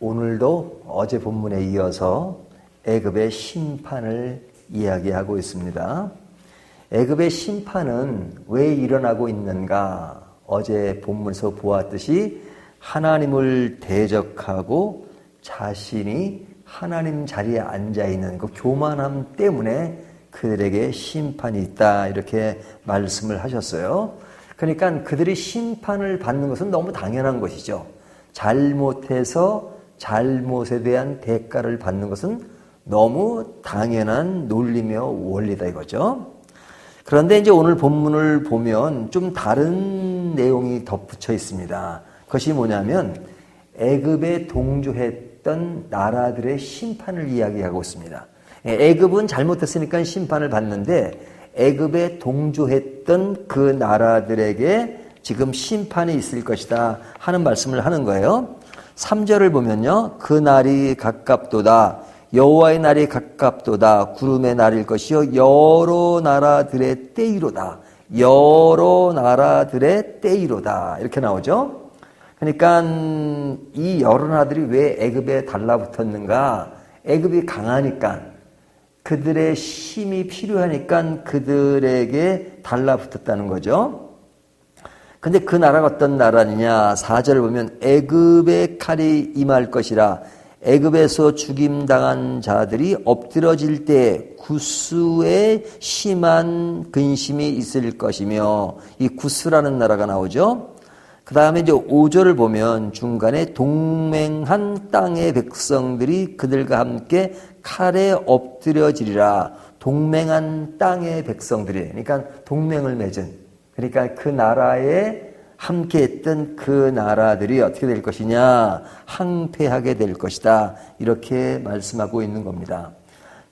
오늘도 어제 본문에 이어서 애굽의 심판을 이야기하고 있습니다. 애굽의 심판은 왜 일어나고 있는가? 어제 본문에서 보았듯이 하나님을 대적하고 자신이 하나님 자리에 앉아 있는 그 교만함 때문에 그들에게 심판이 있다 이렇게 말씀을 하셨어요. 그러니까 그들이 심판을 받는 것은 너무 당연한 것이죠. 잘못해서 잘못에 대한 대가를 받는 것은 너무 당연한 논리며 원리다 이거죠. 그런데 이제 오늘 본문을 보면 좀 다른 내용이 덧붙여 있습니다. 그것이 뭐냐면 애굽에 동조했던 나라들의 심판을 이야기하고 있습니다. 예, 애굽은 잘못했으니까 심판을 받는데 애굽에 동조했던 그 나라들에게 지금 심판이 있을 것이다 하는 말씀을 하는 거예요. 3절을 보면요. 그 날이 가깝도다. 여호와의 날이 가깝도다. 구름의 날일 것이요 여러 나라들의 때이로다. 여러 나라들의 때이로다. 이렇게 나오죠. 그러니까 이 여러 나라들이 왜 애굽에 달라붙었는가? 애굽이 강하니까 그들의 힘이 필요하니까 그들에게 달라붙었다는 거죠. 근데 그 나라가 어떤 나라냐? 4절을 보면 애굽의 칼이 임할 것이라 애굽에서 죽임 당한 자들이 엎드러질 때 구스에 심한 근심이 있을 것이며 이 구스라는 나라가 나오죠. 그 다음에 이제 5절을 보면 중간에 동맹한 땅의 백성들이 그들과 함께 칼에 엎드려지리라. 동맹한 땅의 백성들이, 그러니까 동맹을 맺은, 그러니까 그 나라에 함께 했던 그 나라들이 어떻게 될 것이냐? 항폐하게 될 것이다. 이렇게 말씀하고 있는 겁니다.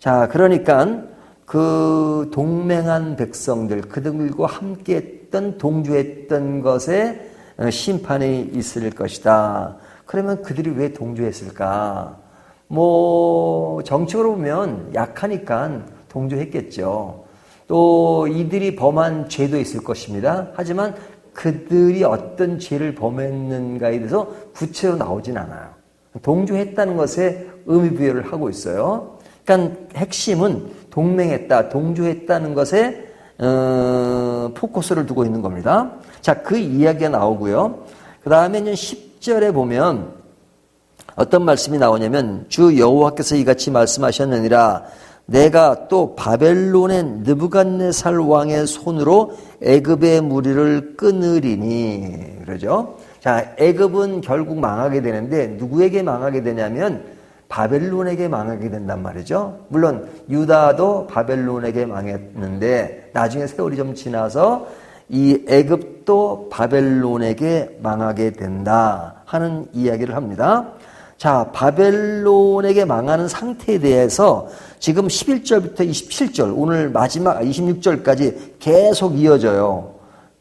자, 그러니까 그 동맹한 백성들, 그들과 함께 했던, 동조했던 것에 심판이 있을 것이다. 그러면 그들이 왜 동조했을까? 뭐, 정치적으로 보면 약하니까 동조했겠죠. 또 이들이 범한 죄도 있을 것입니다. 하지만 그들이 어떤 죄를 범했는가에 대해서 구체로 나오진 않아요. 동조했다는 것에 의미 부여를 하고 있어요. 그러니까 핵심은 동맹했다, 동조했다는 것에 어, 포커스를 두고 있는 겁니다. 자, 그 이야기가 나오고요. 그 다음에 10절에 보면 어떤 말씀이 나오냐면 주 여호와께서 이같이 말씀하셨느니라 내가 또 바벨론의 느부갓네살 왕의 손으로 애굽의 무리를 끊으리니 그러죠. 자, 애굽은 결국 망하게 되는데 누구에게 망하게 되냐면 바벨론에게 망하게 된단 말이죠. 물론 유다도 바벨론에게 망했는데 나중에 세월이 좀 지나서 이 애굽도 바벨론에게 망하게 된다 하는 이야기를 합니다. 자, 바벨론에게 망하는 상태에 대해서 지금 11절부터 27절, 오늘 마지막 26절까지 계속 이어져요.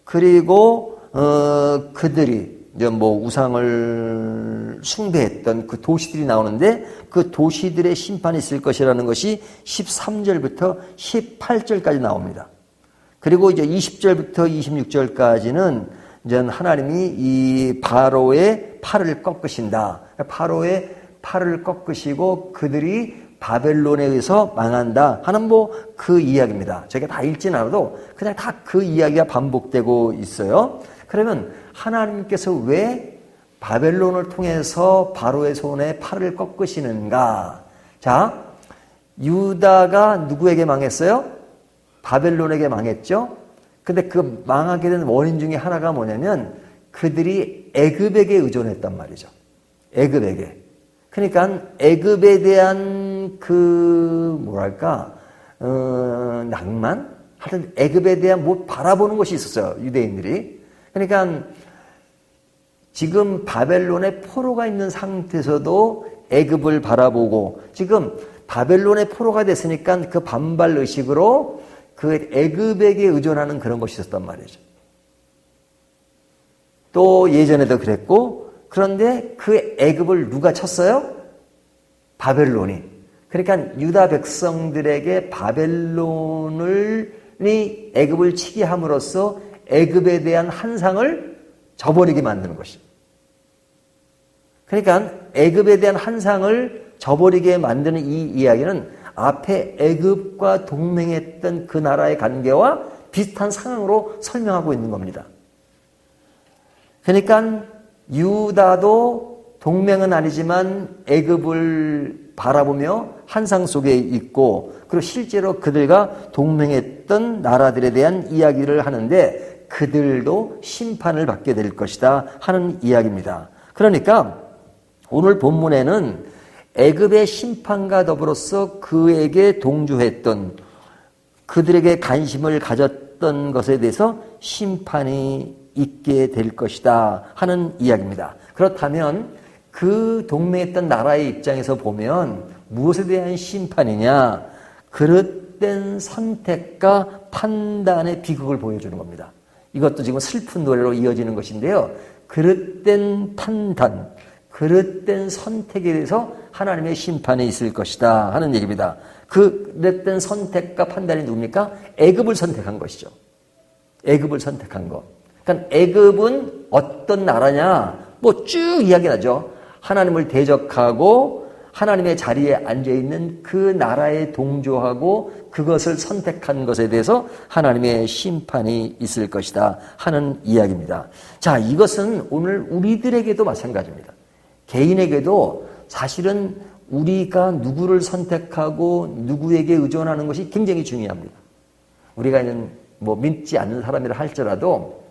그리고, 어, 그들이 뭐 우상을 숭배했던 그 도시들이 나오는데 그 도시들의 심판이 있을 것이라는 것이 13절부터 18절까지 나옵니다. 그리고 이제 20절부터 26절까지는 이제 하나님이 이 바로의 팔을 꺾으신다. 파로의 팔을 꺾으시고 그들이 바벨론에 의해서 망한다 하는 뭐 그 이야기입니다. 저희가 다 읽진 않아도 그냥 다 그 이야기가 반복되고 있어요. 그러면 하나님께서 왜 바벨론을 통해서 바로의 손에 팔을 꺾으시는가? 자, 유다가 누구에게 망했어요? 바벨론에게 망했죠. 근데 그 망하게 된 원인 중에 하나가 뭐냐면 그들이 애굽에게 의존했단 말이죠. 애굽에게. 그러니까 애굽에 대한 그 뭐랄까 어, 낭만, 하여튼 애굽에 대한 뭐 바라보는 것이 있었어요 유대인들이. 그러니까 지금 바벨론의 포로가 있는 상태에서도 애굽을 바라보고 지금 바벨론의 포로가 됐으니까 그 반발 의식으로 그 애굽에게 의존하는 그런 것이 있었단 말이죠. 또 예전에도 그랬고 그런데 그 애굽을 누가 쳤어요? 바벨론이. 그러니까 유다 백성들에게 바벨론을 애굽을 치게 함으로써 애굽에 대한 한상을 저버리게 만드는 것이. 그러니까 애굽에 대한 환상을 저버리게 만드는 이 이야기는 앞에 애굽과 동맹했던 그 나라의 관계와 비슷한 상황으로 설명하고 있는 겁니다. 그러니까 유다도 동맹은 아니지만 애굽을 바라보며 환상 속에 있고 그리고 실제로 그들과 동맹했던 나라들에 대한 이야기를 하는데 그들도 심판을 받게 될 것이다 하는 이야기입니다. 그러니까 오늘 본문에는 애굽의 심판과 더불어서 그에게 동조했던 그들에게 관심을 가졌던 것에 대해서 심판이 있게 될 것이다 하는 이야기입니다. 그렇다면 그 동맹했던 나라의 입장에서 보면 무엇에 대한 심판이냐? 그릇된 선택과 판단의 비극을 보여주는 겁니다. 이것도 지금 슬픈 노래로 이어지는 것인데요. 그릇된 판단, 그릇된 선택에 대해서 하나님의 심판이 있을 것이다 하는 얘기입니다. 그릇된 선택과 판단이 누굽니까? 애굽을 선택한 것이죠. 애굽을 선택한 것. 그러니까 애굽은 어떤 나라냐? 뭐 쭉 이야기 나죠. 하나님을 대적하고 하나님의 자리에 앉아 있는 그 나라에 동조하고 그것을 선택한 것에 대해서 하나님의 심판이 있을 것이다 하는 이야기입니다. 자, 이것은 오늘 우리들에게도 마찬가지입니다. 개인에게도 사실은 우리가 누구를 선택하고 누구에게 의존하는 것이 굉장히 중요합니다. 우리가 있는 뭐 믿지 않는 사람이라 할지라도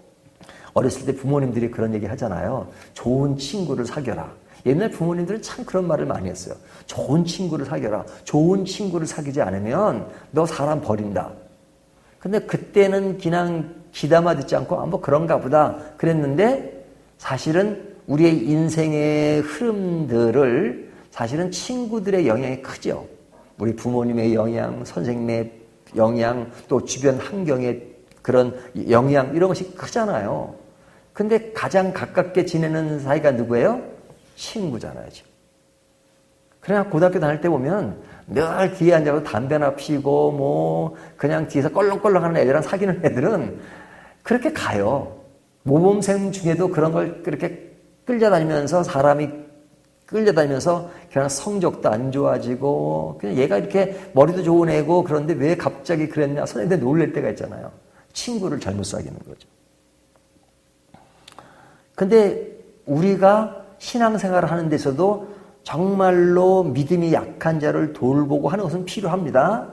어렸을 때 부모님들이 그런 얘기 하잖아요. 좋은 친구를 사겨라. 옛날 부모님들은 참 그런 말을 많이 했어요. 좋은 친구를 사겨라. 좋은 친구를 사귀지 않으면 너 사람 버린다. 근데 그때는 그냥 기담아 듣지 않고 아, 뭐 그런가 보다 그랬는데 사실은 우리의 인생의 흐름들을 사실은 친구들의 영향이 크죠. 우리 부모님의 영향, 선생님의 영향, 또 주변 환경의 그런 영향 이런 것이 크잖아요. 근데 가장 가깝게 지내는 사이가 누구예요? 친구잖아요, 지금. 그래야 고등학교 다닐 때 보면 늘 뒤에 앉아서 담배나 피고 뭐 그냥 뒤에서 껄렁껄렁 하는 애들이랑 사귀는 애들은 그렇게 가요. 모범생 중에도 그런 걸 그렇게 끌려다니면서 사람이 끌려다니면서 그냥 성적도 안 좋아지고 그냥 얘가 이렇게 머리도 좋은 애고 그런데 왜 갑자기 그랬냐 선생님들 놀랄 때가 있잖아요. 친구를 잘못 사귀는 거죠. 근데 우리가 신앙생활을 하는 데서도 정말로 믿음이 약한 자를 돌보고 하는 것은 필요합니다.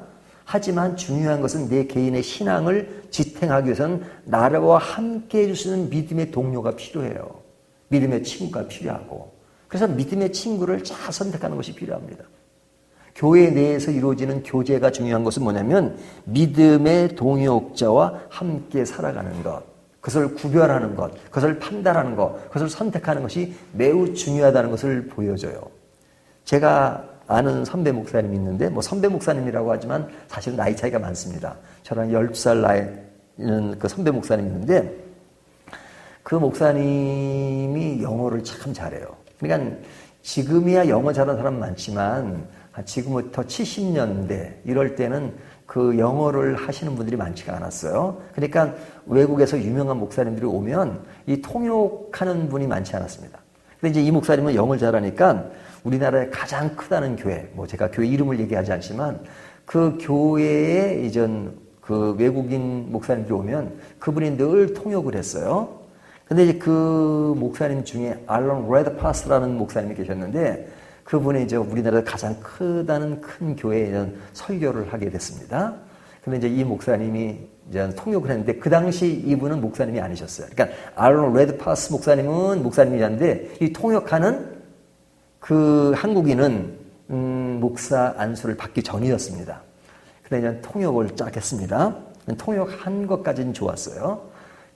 하지만 중요한 것은 내 개인의 신앙을 지탱하기 위해서는 나라와 함께 해주시는 믿음의 동료가 필요해요. 믿음의 친구가 필요하고. 그래서 믿음의 친구를 잘 선택하는 것이 필요합니다. 교회 내에서 이루어지는 교제가 중요한 것은 뭐냐면 믿음의 동역자와 함께 살아가는 것. 그것을 구별하는 것, 그것을 판단하는 것, 그것을 선택하는 것이 매우 중요하다는 것을 보여줘요. 제가 아는 선배 목사님이 있는데, 뭐 선배 목사님이라고 하지만 사실 나이 차이가 많습니다. 저랑 10살 나이는 그 선배 목사님이 있는데, 그 목사님이 영어를 참 잘해요. 그러니까 지금이야 영어 잘하는 사람 많지만, 지금부터 70년대 이럴 때는 그 영어를 하시는 분들이 많지가 않았어요. 그러니까 외국에서 유명한 목사님들이 오면 이 통역하는 분이 많지 않았습니다. 근데 이제 이 목사님은 영어를 잘하니까 우리나라에 가장 크다는 교회, 뭐 제가 교회 이름을 얘기하지 않지만 그 교회에 이전 그 외국인 목사님들이 오면 그분이 늘 통역을 했어요. 근데 이제 그 목사님 중에 알런 레드파스라는 목사님이 계셨는데 그분이 이제 우리나라에서 가장 크다는 큰 교회에 설교를 하게 됐습니다. 근데 이제 이 목사님이 이제 통역을 했는데 그 당시 이분은 목사님이 아니셨어요. 그러니까 알론 레드파스 목사님은 목사님이었는데 이 통역하는 그 한국인은 음, 목사 안수를 받기 전이었습니다. 근데 이제 통역을 쫙 했습니다. 통역한 것까지는 좋았어요.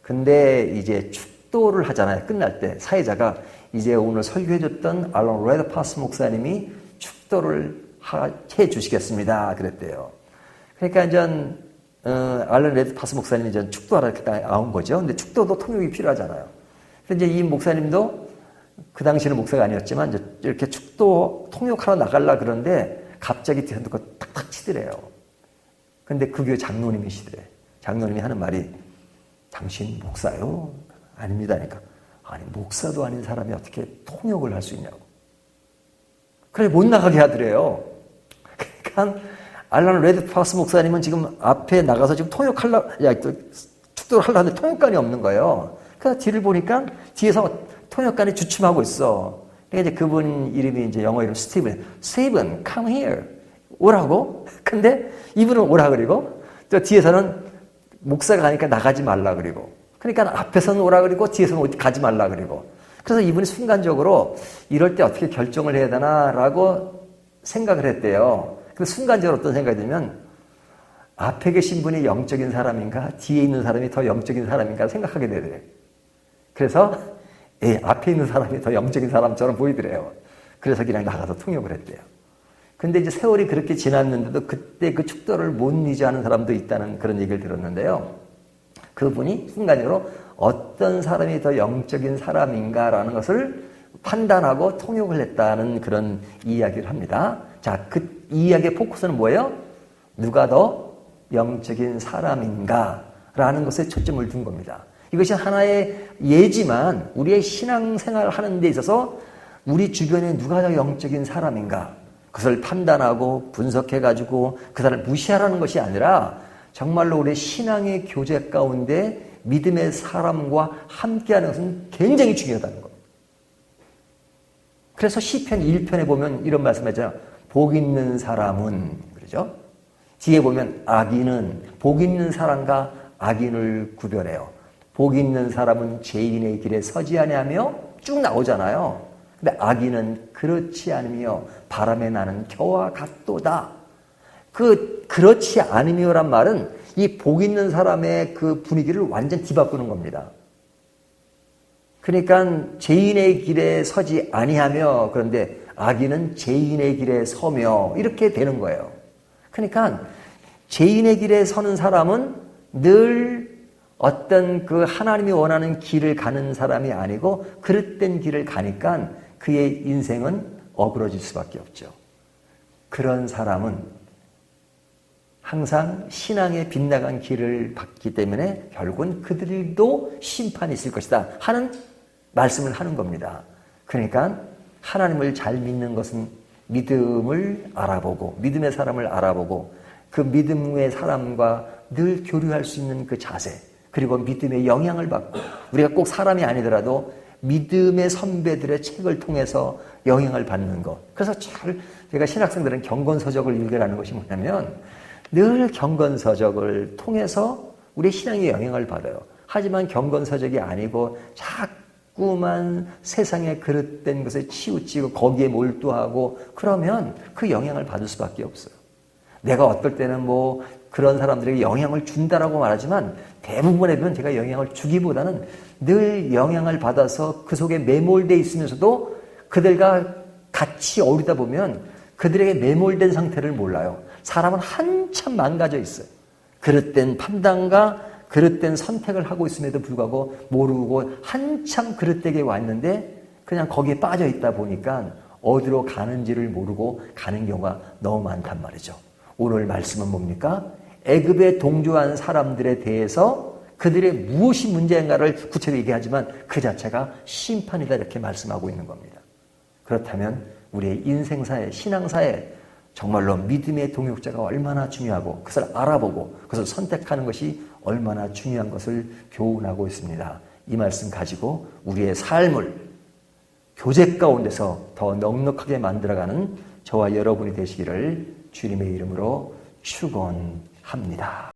근데 이제 축 도를 하잖아요. 끝날 때 사회자가 이제 오늘 설교해줬던 알론 레드파스 목사님이 축도를 해 주시겠습니다. 그랬대요. 그러니까 이제 어, 알론 레드파스 목사님이 이제 축도하러 나온 거죠. 근데 축도도 통역이 필요하잖아요. 이제 이 목사님도 그 당시는 목사가 아니었지만 이제 이렇게 축도 통역하러 나갈라 그러는데 갑자기 뒤에서 누가 탁탁 치더래요. 근데 그 교회 장로님이시더래. 장로님이 하는 말이 당신 목사요? 아닙니다. 그러니까 아니, 목사도 아닌 사람이 어떻게 통역을 할 수 있냐고. 그래, 못 나가게 하더래요. 그러니까, 알란 레드파스 목사님은 지금 앞에 나가서 지금 통역하려, 야, 또, 축도를 하려는데 통역관이 없는 거예요. 그래서 뒤를 보니까 뒤에서 통역관이 주춤하고 있어. 그러니까 이제 그분 이름이 이제 영어 이름 스티븐. 스티븐, come here. 오라고? 근데 이분은 오라 그리고 또 뒤에서는 목사가 가니까 나가지 말라 그리고 그러니까 앞에서는 오라 그리고 뒤에서는 가지 말라 그리고 그래서 이분이 순간적으로 이럴 때 어떻게 결정을 해야 되나라고 생각을 했대요. 그 순간적으로 어떤 생각이 들면 앞에 계신 분이 영적인 사람인가 뒤에 있는 사람이 더 영적인 사람인가 생각하게 되더래요. 그래서 예, 앞에 있는 사람이 더 영적인 사람처럼 보이더래요. 그래서 그냥 나가서 통역을 했대요. 근데 이제 세월이 그렇게 지났는데도 그때 그 축도를 못 잊어하는 사람도 있다는 그런 얘기를 들었는데요. 그분이 순간적으로 어떤 사람이 더 영적인 사람인가라는 것을 판단하고 통역을 했다는 그런 이야기를 합니다. 자, 그 이야기의 포커스는 뭐예요? 누가 더 영적인 사람인가라는 것에 초점을 둔 겁니다. 이것이 하나의 예지만 우리의 신앙생활 하는 데 있어서 우리 주변에 누가 더 영적인 사람인가 그것을 판단하고 분석해가지고 그 사람을 무시하라는 것이 아니라 정말로 우리 신앙의 교제 가운데 믿음의 사람과 함께하는 것은 굉장히 중요하다는 것. 그래서 시편 1편에 보면 이런 말씀하죠. 복 있는 사람은 그러죠. 뒤에 보면 악인은 복 있는 사람과 악인을 구별해요. 복 있는 사람은 죄인의 길에 서지 아니하며 쭉 나오잖아요. 근데 악인은 그렇지 않으며 바람에 나는 겨와 같도다. 그 그렇지 않으며란 말은 이 복 있는 사람의 그 분위기를 완전 뒤바꾸는 겁니다. 그러니까 죄인의 길에 서지 아니하며 그런데 악인은 죄인의 길에 서며 이렇게 되는 거예요. 그러니까 죄인의 길에 서는 사람은 늘 어떤 그 하나님이 원하는 길을 가는 사람이 아니고 그릇된 길을 가니까 그의 인생은 어그러질 수밖에 없죠. 그런 사람은 항상 신앙의 빗나간 길을 받기 때문에 결국은 그들도 심판이 있을 것이다 하는 말씀을 하는 겁니다. 그러니까 하나님을 잘 믿는 것은 믿음을 알아보고 믿음의 사람을 알아보고 그 믿음의 사람과 늘 교류할 수 있는 그 자세 그리고 믿음의 영향을 받고 우리가 꼭 사람이 아니더라도 믿음의 선배들의 책을 통해서 영향을 받는 것. 그래서 잘 제가 신학생들은 경건서적을 읽으라는 것이 뭐냐면 늘 경건서적을 통해서 우리 신앙의 영향을 받아요. 하지만 경건서적이 아니고 자꾸만 세상에 그릇된 것에 치우치고 거기에 몰두하고 그러면 그 영향을 받을 수밖에 없어요. 내가 어떨 때는 뭐 그런 사람들에게 영향을 준다라고 말하지만 대부분의 면 제가 영향을 주기보다는 늘 영향을 받아서 그 속에 매몰돼 있으면서도 그들과 같이 어울리다 보면 그들에게 매몰된 상태를 몰라요. 사람은 한 참 망가져 있어요. 그릇된 판단과 그릇된 선택을 하고 있음에도 불구하고 모르고 한참 그릇되게 왔는데 그냥 거기에 빠져 있다 보니까 어디로 가는지를 모르고 가는 경우가 너무 많단 말이죠. 오늘 말씀은 뭡니까? 애굽에 동조한 사람들에 대해서 그들의 무엇이 문제인가를 구체적으로 얘기하지만 그 자체가 심판이다 이렇게 말씀하고 있는 겁니다. 그렇다면 우리의 인생사에 신앙사에 정말로 믿음의 동역자가 얼마나 중요하고 그것을 알아보고 그것을 선택하는 것이 얼마나 중요한 것을 교훈하고 있습니다. 이 말씀 가지고 우리의 삶을 교제 가운데서 더 넉넉하게 만들어가는 저와 여러분이 되시기를 주님의 이름으로 축원합니다.